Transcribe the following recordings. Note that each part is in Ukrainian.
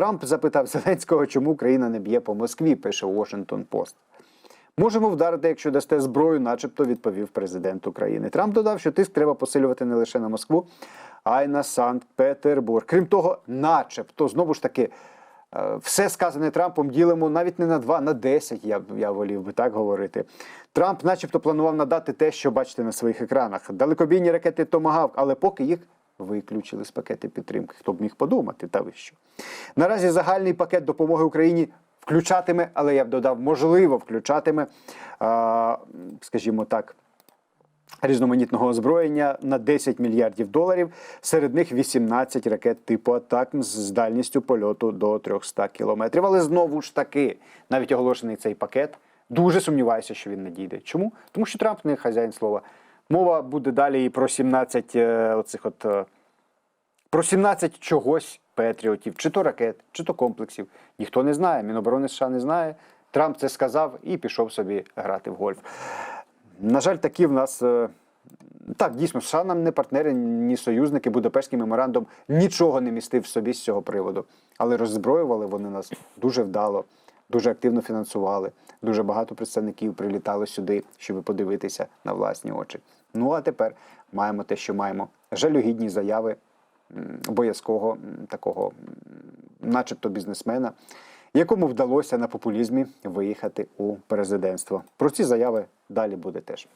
Трамп запитав Зеленського, чому Україна не б'є по Москві, пише Washington Post. Можемо вдарити, якщо дасте зброю, начебто відповів президент України. Трамп додав, що тиск треба посилювати не лише на Москву, а й на Санкт-Петербург. Крім того, начебто, знову ж таки, е, все сказане Трампом ділимо навіть не на два, на десять. Я, я волів би так говорити. Трамп, начебто, планував надати те, що бачите на своїх екранах. Далекобійні ракети Томагавк, але поки їх виключили з пакети підтримки. Хто б міг подумати, та ви що? Наразі загальний пакет допомоги Україні включатиме, але я б додав, можливо, включатиме, скажімо так. Різноманітного озброєння на 10 мільярдів доларів. Серед них 18 ракет типу атак з дальністю польоту до 300 кілометрів. Але знову ж таки, навіть оголошений цей пакет, дуже сумніваюся, що він надійде. Чому? Тому що Трамп не хазяїн слова. Мова буде далі і про 17 е, оцих от. Про 17 чогось патріотів, чи то ракет, чи то комплексів. Ніхто не знає. Міноборони США не знає. Трамп це сказав і пішов собі грати в гольф. На жаль, такі в нас. е, Так, дійсно, США нам не партнери, ні союзники. Будапештський меморандум нічого не містив в собі з цього приводу. Але роззброювали вони нас дуже вдало, дуже активно фінансували. Дуже багато представників прилітало сюди, щоб подивитися на власні очі. Ну а тепер маємо те, що маємо. Жалюгідні заяви боязкого такого, начебто, бізнесмена, якому вдалося на популізмі виїхати у президентство. Про ці заяви далі буде теж.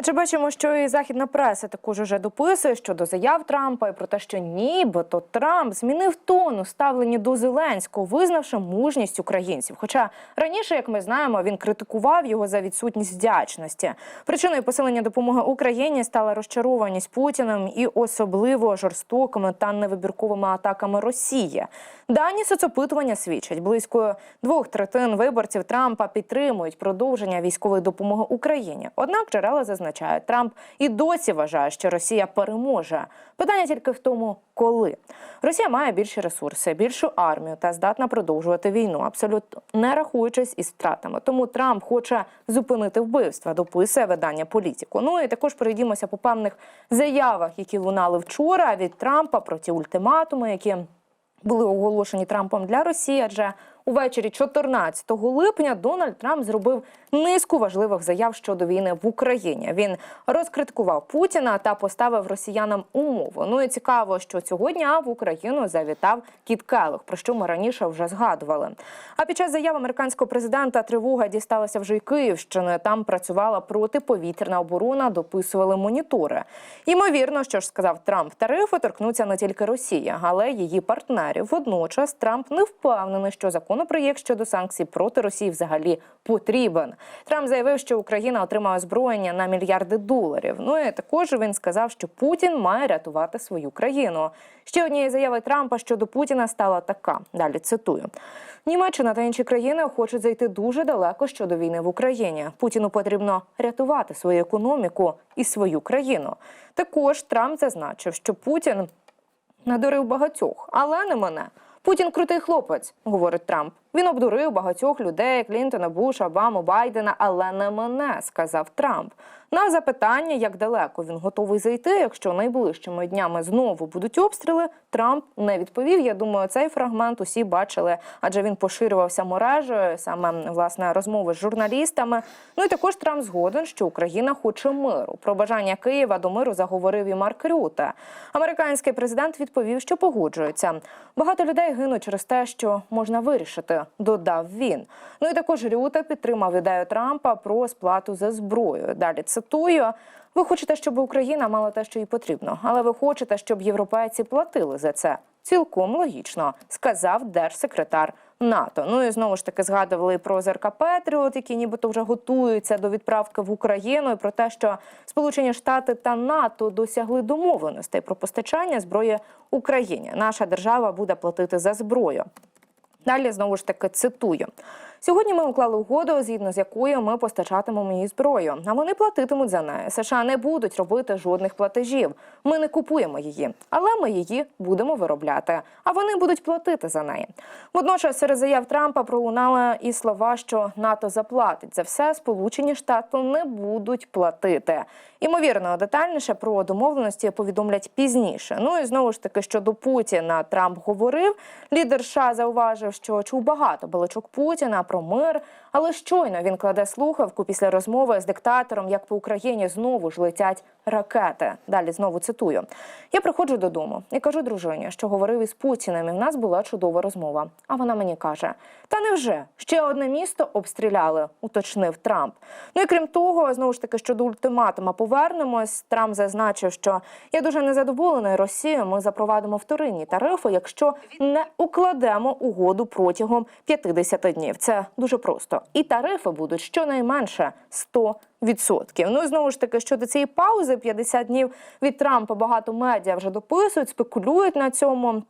А чи бачимо, що і західна преса також уже дописує щодо заяв Трампа і про те, що нібито Трамп змінив тон у ставленні до Зеленського, визнавши мужність українців. Хоча раніше, як ми знаємо, він критикував його за відсутність вдячності. Причиною посилення допомоги Україні стала розчарованість Путіним і особливо жорстокими та невибірковими атаками Росії. Дані соцопитування свідчать, близько двох третин виборців Трампа підтримують продовження військової допомоги Україні. Однак джерела зазначають, Трамп і досі вважає, що Росія переможе. Питання тільки в тому, коли Росія має більші ресурси, більшу армію та здатна продовжувати війну, абсолютно не рахуючись із втратами. Тому Трамп хоче зупинити вбивства, дописує видання політику. Ну і також перейдімося по певних заявах, які лунали вчора від Трампа про ті ультиматуми, які були оголошені Трампом для Росії, адже увечері 14 липня Дональд Трамп зробив низку важливих заяв щодо війни в Україні. Він розкриткував Путіна та поставив росіянам умову. Ну і цікаво, що цього дня в Україну завітав Кіт Келлог, про що ми раніше вже згадували. А під час заяв американського президента тривога дісталася вже й Київщини. Там працювала протиповітряна оборона, дописували монітори. Ймовірно, що ж сказав Трамп, тарифи торкнуться не тільки Росії, але й її партнерів. Водночас Трамп не впевнений, що законопроєкт щодо санкцій проти Росії взагалі потрібен. Трамп заявив, що Україна отримає озброєння на мільярди доларів. Ну і також він сказав, що Путін має рятувати свою країну. Ще однією заявою Трампа щодо Путіна стала така. Далі цитую. Німеччина та інші країни хочуть зайти дуже далеко щодо війни в Україні. Путіну потрібно рятувати свою економіку і свою країну. Також Трамп зазначив, що Путін надурив багатьох, але не мене. Путін крутий хлопець, говорить Трамп. Він обдурив багатьох людей Клінтона, Буша, Обаму, Байдена, але не мене, сказав Трамп. На запитання, як далеко він готовий зайти, якщо найближчими днями знову будуть обстріли, Трамп не відповів. Я думаю, цей фрагмент усі бачили, адже він поширювався мережею, саме власне розмови з журналістами. Ну і також Трамп згоден, що Україна хоче миру. Про бажання Києва до миру заговорив і Марк Рюте. Американський президент відповів, що погоджується. Багато людей гинуть через те, що можна вирішити, додав він. Ну і також Рюте підтримав ідею Трампа про сплату за зброю. Далі цитую. Ви хочете, щоб Україна мала те, що їй потрібно, але ви хочете, щоб європейці платили за це. Цілком логічно, сказав держсекретар НАТО. Ну і знову ж таки згадували про ЗРК Петріот, які нібито вже готуються до відправки в Україну, і про те, що Сполучені Штати та НАТО досягли домовленостей про постачання зброї Україні. Наша держава буде платити за зброю. Далі знову ж таки цитую. Сьогодні ми уклали угоду, згідно з якою ми постачатимемо її зброю. А вони платитимуть за неї. США не будуть робити жодних платежів. Ми не купуємо її, але ми її будемо виробляти. А вони будуть платити за неї. Водночас серед заяв Трампа пролунали і слова, що НАТО заплатить за все. Сполучені Штати не будуть платити. Імовірно, детальніше про домовленості повідомлять пізніше. Ну і знову ж таки щодо Путіна Трамп говорив. Лідер США зауважив, що чув багато балачок Путіна про мир, але щойно він кладе слухавку після розмови з диктатором, як по Україні знову ж летять ракети. Далі знову цитую: я приходжу додому і кажу дружині, що говорив із Путіним. І в нас була чудова розмова. А вона мені каже: Та невже ще одне місто обстріляли? уточнив Трамп. Ну і крім того, знову ж таки щодо ультиматума повернемось. Трамп зазначив, що я дуже незадоволений Росією. Ми запровадимо вторинні тарифи, якщо не укладемо угоду протягом 50 днів. Це дуже просто. І тарифи будуть щонайменше 100 Відсотків. Ну і знову ж таки щодо цієї паузи 50 днів від Трампа багато медіа вже дописують, спекулюють на цьому.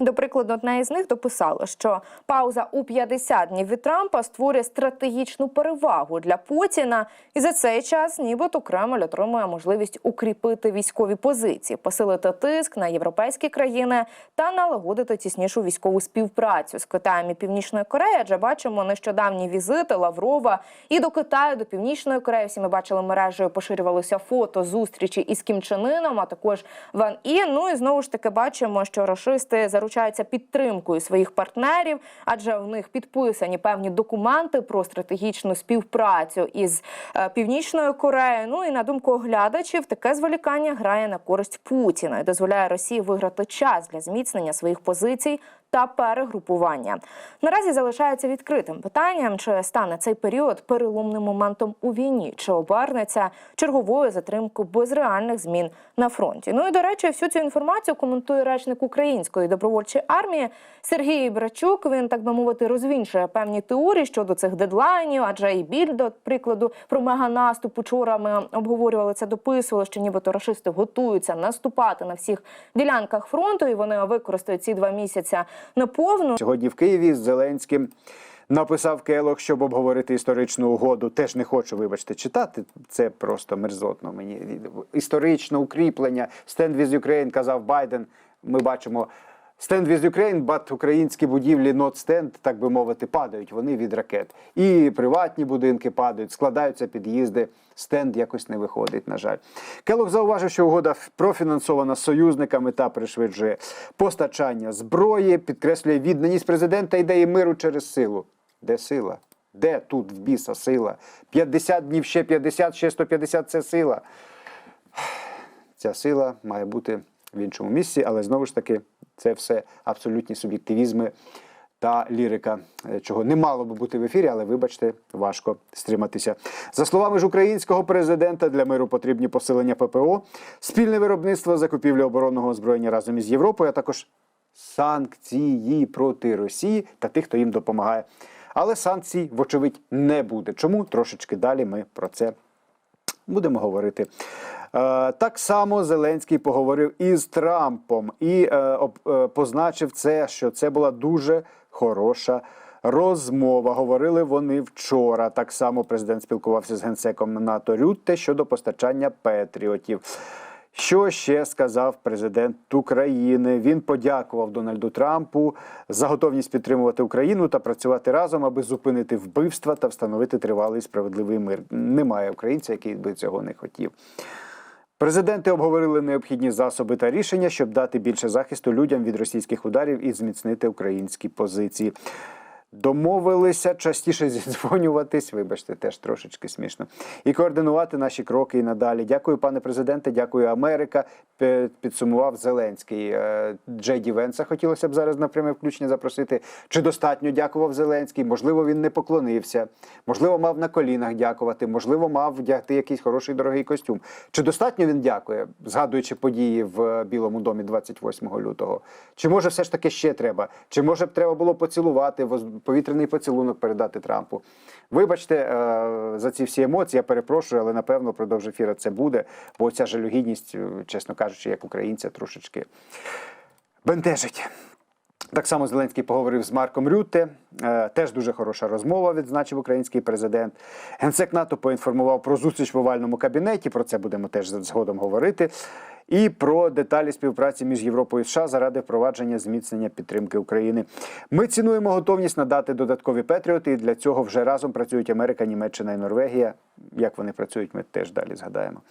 До прикладу, одна із них дописала, що пауза у 50 днів від Трампа створює стратегічну перевагу для Путіна, і за цей час, нібито Кремль отримує можливість укріпити військові позиції, посилити тиск на європейські країни та налагодити тіснішу військову співпрацю з Китаєм і Північною Кореєю. Адже бачимо нещодавні візити Лаврова і до Китаю, до Північної Кореї. Всі ми бачили мережею, поширювалося фото зустрічі із Кім Чен Іном, а також Ван І. Ну і знову ж таки бачимо, що рашисти заручаються підтримкою своїх партнерів, адже в них підписані певні документи про стратегічну співпрацю із е, Північною Кореєю. Ну і на думку оглядачів, таке зволікання грає на користь Путіна і дозволяє Росії виграти час для зміцнення своїх позицій та перегрупування. Наразі залишається відкритим питанням, чи стане цей період переломним моментом у війні, чи обернеться черговою затримкою без реальних змін на фронті. Ну і до речі, всю цю інформацію коментує речник української добровольчої армії Сергій Брачук. Він так би мовити розвінчує певні теорії щодо цих дедлайнів. Адже і біль до прикладу про меганаступ учора ми обговорювали це, дописували, що нібито рашисти готуються наступати на всіх ділянках фронту, і вони використають ці два місяці наповну. Сьогодні в Києві з Зеленським написав Келох, щоб обговорити історичну угоду. Теж не хочу, вибачте, читати. Це просто мерзотно мені. Історичне укріплення. Stand Ukraine, казав Байден. Ми бачимо. Stand with Ukraine, бат українські будівлі not stand, так би мовити, падають вони від ракет. І приватні будинки падають, складаються під'їзди. Стенд якось не виходить, на жаль. Келох зауважив, що угода профінансована союзниками та пришвидшує постачання зброї, підкреслює відданість президента ідеї миру через силу. Де сила? Де тут в біса сила? 50 днів ще 50, ще 150 – це сила. Ця сила має бути в іншому місці, але знову ж таки, це все абсолютні суб'єктивізми та лірика, е, чого не мало би бути в ефірі, але вибачте, важко стриматися. За словами ж українського президента, для миру потрібні посилення ППО, спільне виробництво, закупівля оборонного озброєння разом із Європою, а також санкції проти Росії та тих, хто їм допомагає. Але санкцій, вочевидь, не буде. Чому трошечки далі ми про це будемо говорити. Е, Так само Зеленський поговорив із Трампом і е, е, позначив це, що це була дуже хороша розмова. Говорили вони вчора. Так само президент спілкувався з генсеком НАТО Рютте щодо постачання патріотів. Що ще сказав президент України? Він подякував Дональду Трампу за готовність підтримувати Україну та працювати разом, аби зупинити вбивства та встановити тривалий справедливий мир. Немає українця, який би цього не хотів. Президенти обговорили необхідні засоби та рішення, щоб дати більше захисту людям від російських ударів і зміцнити українські позиції. Домовилися частіше зідзвонюватись, вибачте, теж трошечки смішно, і координувати наші кроки і надалі. Дякую, пане президенте. Дякую, Америка. Підсумував Зеленський. Е, Джей Ді Венса хотілося б зараз на пряме включення запросити. Чи достатньо дякував Зеленський? Можливо, він не поклонився. Можливо, мав на колінах дякувати. Можливо, мав вдягти якийсь хороший дорогий костюм. Чи достатньо він дякує, згадуючи події в Білому домі 28 лютого? Чи може все ж таки ще треба? Чи може б треба було поцілувати повітряний поцілунок передати Трампу? Вибачте е, за ці всі емоції, я перепрошую, але напевно впродовж ефіру це буде, бо ця жалюгідність, е, чесно кажучи, як українця, трошечки бентежить. Так само Зеленський поговорив з Марком Рютте. Е, Теж дуже хороша розмова, відзначив український президент. Генсек НАТО поінформував про зустріч в овальному кабінеті. Про це будемо теж згодом говорити. І про деталі співпраці між Європою і США заради впровадження зміцнення підтримки України. Ми цінуємо готовність надати додаткові патріоти, і для цього вже разом працюють Америка, Німеччина і Норвегія. Як вони працюють, ми теж далі згадаємо.